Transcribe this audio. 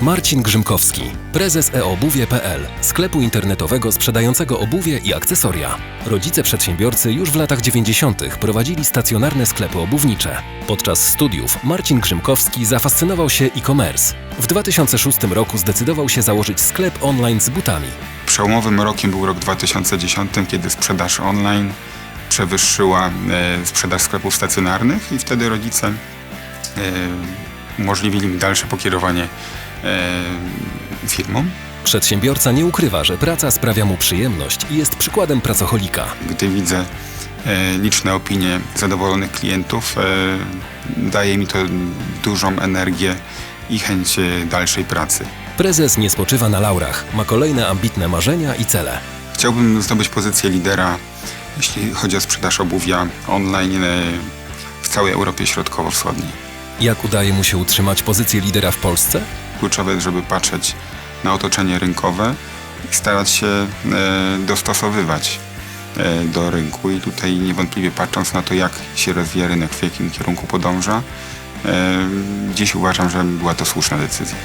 Marcin Grzymkowski, prezes eobuwie.pl, sklepu internetowego sprzedającego obuwie i akcesoria. Rodzice przedsiębiorcy już w latach 90. prowadzili stacjonarne sklepy obuwnicze. Podczas studiów Marcin Grzymkowski zafascynował się e-commerce. W 2006 roku zdecydował się założyć sklep online z butami. Przełomowym rokiem był rok 2010, kiedy sprzedaż online przewyższyła e, sprzedaż sklepów stacjonarnych i wtedy rodzice e, umożliwili mi dalsze pokierowanie e, firmą. Przedsiębiorca nie ukrywa, że praca sprawia mu przyjemność i jest przykładem pracocholika. Gdy widzę e, liczne opinie zadowolonych klientów, e, daje mi to dużą energię i chęć dalszej pracy. Prezes nie spoczywa na laurach, ma kolejne ambitne marzenia i cele. Chciałbym zdobyć pozycję lidera, jeśli chodzi o sprzedaż obuwia online w całej Europie Środkowo-Wschodniej. Jak udaje mu się utrzymać pozycję lidera w Polsce? Kluczowe, żeby patrzeć na otoczenie rynkowe i starać się e, dostosowywać e, do rynku. I tutaj niewątpliwie patrząc na to, jak się rozwija rynek, w jakim kierunku podąża, e, dziś uważam, że była to słuszna decyzja.